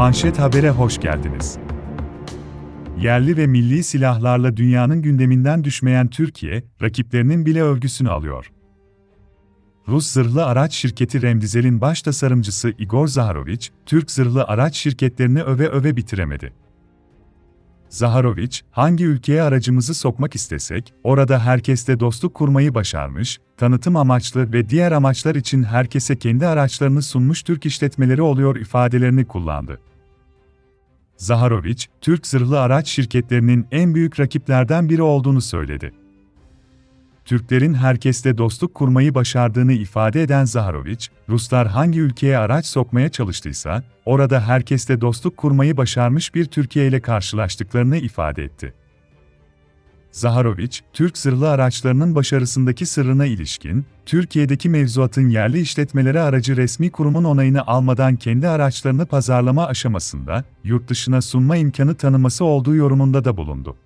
Manşet Haber'e hoş geldiniz. Yerli ve milli silahlarla dünyanın gündeminden düşmeyen Türkiye, rakiplerinin bile övgüsünü alıyor. Rus zırhlı araç şirketi Remdizel'in baş tasarımcısı Igor Zaharoviç, Türk zırhlı araç şirketlerini öve öve bitiremedi. Zaharoviç, hangi ülkeye aracımızı sokmak istesek, orada herkesle dostluk kurmayı başarmış, tanıtım amaçlı ve diğer amaçlar için herkese kendi araçlarını sunmuş Türk işletmeleri oluyor ifadelerini kullandı. Zaharoviç, Türk zırhlı araç şirketlerinin en büyük rakiplerden biri olduğunu söyledi. Türklerin herkesle dostluk kurmayı başardığını ifade eden Zaharoviç, Ruslar hangi ülkeye araç sokmaya çalıştıysa, orada herkesle dostluk kurmayı başarmış bir Türkiye ile karşılaştıklarını ifade etti. Zaharoviç, Türk zırhlı araçlarının başarısındaki sırrına ilişkin, Türkiye'deki mevzuatın yerli işletmelere aracı resmi kurumun onayını almadan kendi araçlarını pazarlama aşamasında, yurt dışına sunma imkanı tanıması olduğu yorumunda da bulundu.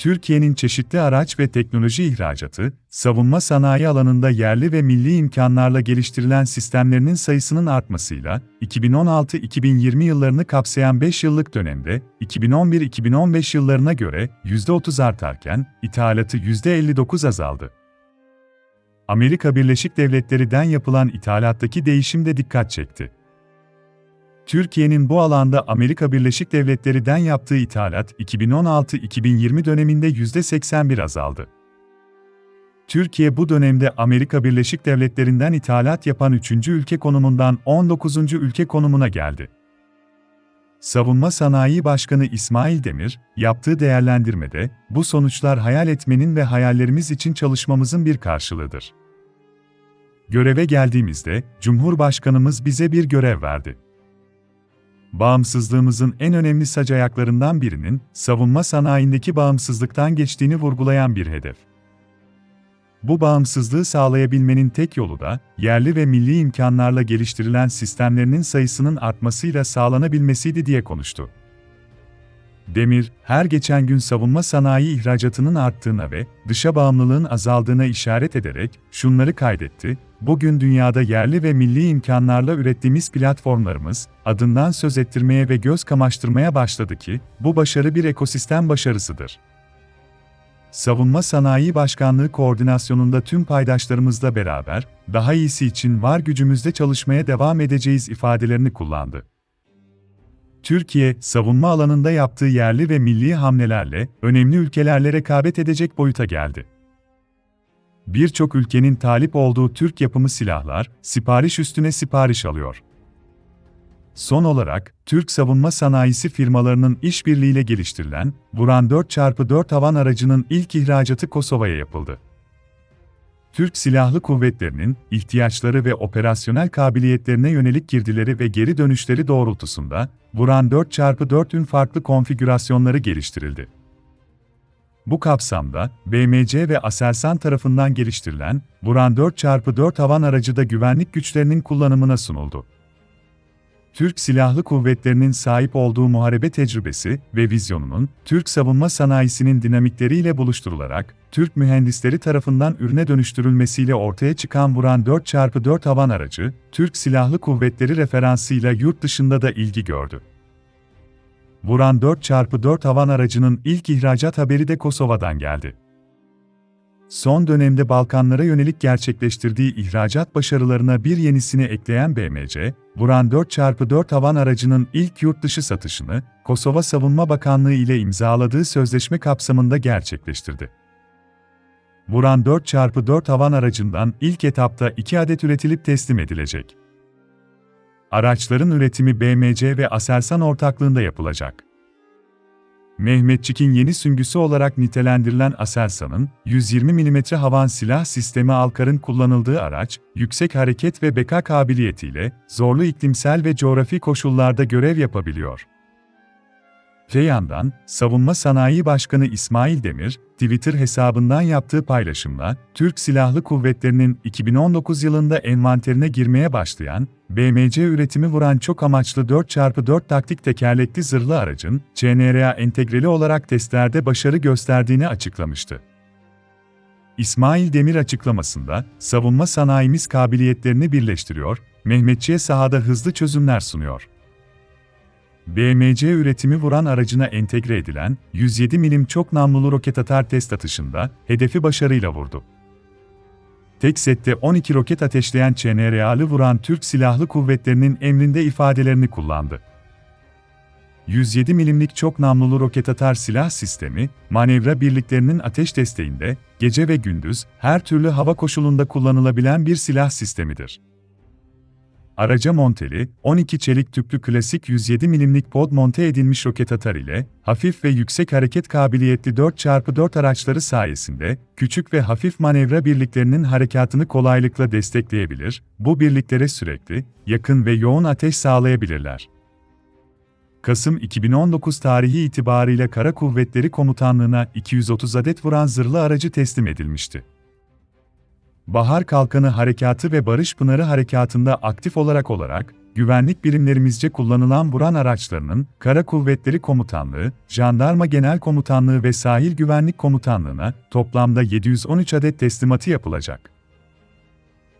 Türkiye'nin çeşitli araç ve teknoloji ihracatı, savunma sanayi alanında yerli ve milli imkanlarla geliştirilen sistemlerinin sayısının artmasıyla, 2016-2020 yıllarını kapsayan 5 yıllık dönemde, 2011-2015 yıllarına göre %30 artarken, ithalatı %59 azaldı. Amerika Birleşik Devletleri'den yapılan ithalattaki değişim de dikkat çekti. Türkiye'nin bu alanda Amerika Birleşik Devletleri'den yaptığı ithalat 2016-2020 döneminde %81 azaldı. Türkiye bu dönemde Amerika Birleşik Devletleri'nden ithalat yapan 3. ülke konumundan 19. ülke konumuna geldi. Savunma Sanayi Başkanı İsmail Demir, yaptığı değerlendirmede, bu sonuçlar hayal etmenin ve hayallerimiz için çalışmamızın bir karşılığıdır. Göreve geldiğimizde, Cumhurbaşkanımız bize bir görev verdi bağımsızlığımızın en önemli sac ayaklarından birinin savunma sanayindeki bağımsızlıktan geçtiğini vurgulayan bir hedef. Bu bağımsızlığı sağlayabilmenin tek yolu da yerli ve milli imkanlarla geliştirilen sistemlerinin sayısının artmasıyla sağlanabilmesiydi diye konuştu. Demir, her geçen gün savunma sanayi ihracatının arttığına ve dışa bağımlılığın azaldığına işaret ederek şunları kaydetti, bugün dünyada yerli ve milli imkanlarla ürettiğimiz platformlarımız, adından söz ettirmeye ve göz kamaştırmaya başladı ki, bu başarı bir ekosistem başarısıdır. Savunma Sanayi Başkanlığı koordinasyonunda tüm paydaşlarımızla beraber, daha iyisi için var gücümüzde çalışmaya devam edeceğiz ifadelerini kullandı. Türkiye, savunma alanında yaptığı yerli ve milli hamlelerle önemli ülkelerle rekabet edecek boyuta geldi. Birçok ülkenin talip olduğu Türk yapımı silahlar, sipariş üstüne sipariş alıyor. Son olarak, Türk savunma sanayisi firmalarının işbirliğiyle geliştirilen Vuran 4x4 havan aracının ilk ihracatı Kosova'ya yapıldı. Türk Silahlı Kuvvetleri'nin ihtiyaçları ve operasyonel kabiliyetlerine yönelik girdileri ve geri dönüşleri doğrultusunda Vuran 4x4'ün farklı konfigürasyonları geliştirildi. Bu kapsamda, BMC ve Aselsan tarafından geliştirilen Vuran 4x4 havan aracı da güvenlik güçlerinin kullanımına sunuldu. Türk Silahlı Kuvvetleri'nin sahip olduğu muharebe tecrübesi ve vizyonunun, Türk savunma sanayisinin dinamikleriyle buluşturularak, Türk mühendisleri tarafından ürüne dönüştürülmesiyle ortaya çıkan Vuran 4x4 havan aracı, Türk Silahlı Kuvvetleri referansıyla yurt dışında da ilgi gördü. Vuran 4x4 havan aracının ilk ihracat haberi de Kosova'dan geldi. Son dönemde Balkanlara yönelik gerçekleştirdiği ihracat başarılarına bir yenisini ekleyen BMC, Vuran 4x4 havan aracının ilk yurt dışı satışını, Kosova Savunma Bakanlığı ile imzaladığı sözleşme kapsamında gerçekleştirdi. Vuran 4x4 havan aracından ilk etapta 2 adet üretilip teslim edilecek. Araçların üretimi BMC ve Aselsan ortaklığında yapılacak. Mehmetçik'in yeni süngüsü olarak nitelendirilen Aselsan'ın 120 mm havan silah sistemi Alkar'ın kullanıldığı araç, yüksek hareket ve beka kabiliyetiyle zorlu iklimsel ve coğrafi koşullarda görev yapabiliyor. Öte Savunma Sanayi Başkanı İsmail Demir, Twitter hesabından yaptığı paylaşımla, Türk Silahlı Kuvvetleri'nin 2019 yılında envanterine girmeye başlayan, BMC üretimi vuran çok amaçlı 4x4 taktik tekerlekli zırhlı aracın, CNRA entegreli olarak testlerde başarı gösterdiğini açıklamıştı. İsmail Demir açıklamasında, savunma sanayimiz kabiliyetlerini birleştiriyor, Mehmetçiğe sahada hızlı çözümler sunuyor. BMC üretimi vuran aracına entegre edilen 107 milim çok namlulu roket atar test atışında hedefi başarıyla vurdu. Tek sette 12 roket ateşleyen ÇNRA'lı vuran Türk Silahlı Kuvvetleri'nin emrinde ifadelerini kullandı. 107 milimlik çok namlulu roket atar silah sistemi, manevra birliklerinin ateş desteğinde, gece ve gündüz, her türlü hava koşulunda kullanılabilen bir silah sistemidir. Araca monteli, 12 çelik tüplü klasik 107 milimlik pod monte edilmiş roket atar ile, hafif ve yüksek hareket kabiliyetli 4x4 araçları sayesinde, küçük ve hafif manevra birliklerinin harekatını kolaylıkla destekleyebilir, bu birliklere sürekli, yakın ve yoğun ateş sağlayabilirler. Kasım 2019 tarihi itibarıyla Kara Kuvvetleri Komutanlığı'na 230 adet vuran zırhlı aracı teslim edilmişti. Bahar Kalkanı Harekatı ve Barış Pınarı Harekatı'nda aktif olarak olarak, güvenlik birimlerimizce kullanılan vuran araçlarının, Kara Kuvvetleri Komutanlığı, Jandarma Genel Komutanlığı ve Sahil Güvenlik Komutanlığı'na toplamda 713 adet teslimatı yapılacak.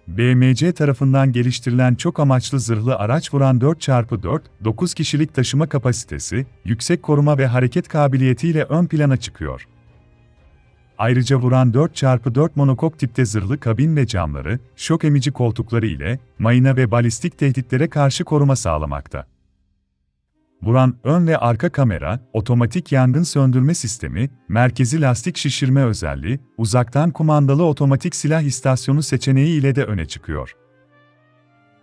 BMC tarafından geliştirilen çok amaçlı zırhlı araç vuran 4x4, 9 kişilik taşıma kapasitesi, yüksek koruma ve hareket kabiliyetiyle ön plana çıkıyor. Ayrıca vuran 4x4 monokok tipte zırhlı kabin ve camları, şok emici koltukları ile mayına ve balistik tehditlere karşı koruma sağlamakta. Vuran ön ve arka kamera, otomatik yangın söndürme sistemi, merkezi lastik şişirme özelliği, uzaktan kumandalı otomatik silah istasyonu seçeneği ile de öne çıkıyor.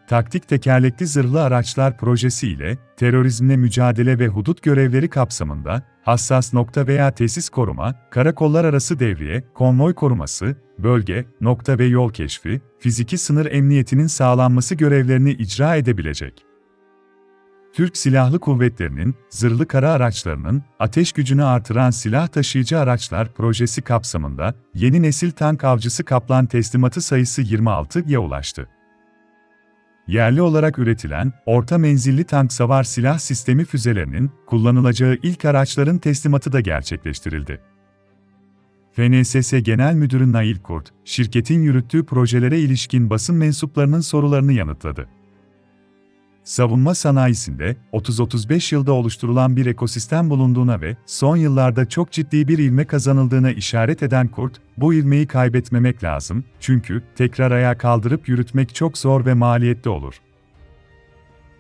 Taktik tekerlekli zırhlı araçlar projesi ile terörizmle mücadele ve hudut görevleri kapsamında hassas nokta veya tesis koruma, karakollar arası devriye, konvoy koruması, bölge, nokta ve yol keşfi, fiziki sınır emniyetinin sağlanması görevlerini icra edebilecek. Türk Silahlı Kuvvetleri'nin zırhlı kara araçlarının ateş gücünü artıran silah taşıyıcı araçlar projesi kapsamında yeni nesil tank avcısı Kaplan teslimatı sayısı 26'ya ulaştı. Yerli olarak üretilen orta menzilli tank savar silah sistemi füzelerinin kullanılacağı ilk araçların teslimatı da gerçekleştirildi. FNSS Genel Müdürü Nail Kurt, şirketin yürüttüğü projelere ilişkin basın mensuplarının sorularını yanıtladı. Savunma sanayisinde 30-35 yılda oluşturulan bir ekosistem bulunduğuna ve son yıllarda çok ciddi bir ilme kazanıldığına işaret eden Kurt, bu ilmeği kaybetmemek lazım çünkü tekrar ayağa kaldırıp yürütmek çok zor ve maliyetli olur.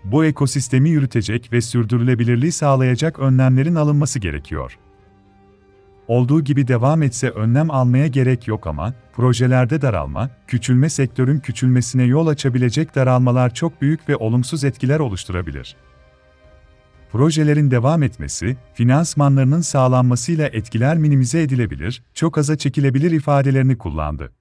Bu ekosistemi yürütecek ve sürdürülebilirliği sağlayacak önlemlerin alınması gerekiyor. Olduğu gibi devam etse önlem almaya gerek yok ama, projelerde daralma, küçülme sektörün küçülmesine yol açabilecek daralmalar çok büyük ve olumsuz etkiler oluşturabilir. Projelerin devam etmesi, finansmanlarının sağlanmasıyla etkiler minimize edilebilir, çok aza çekilebilir ifadelerini kullandı.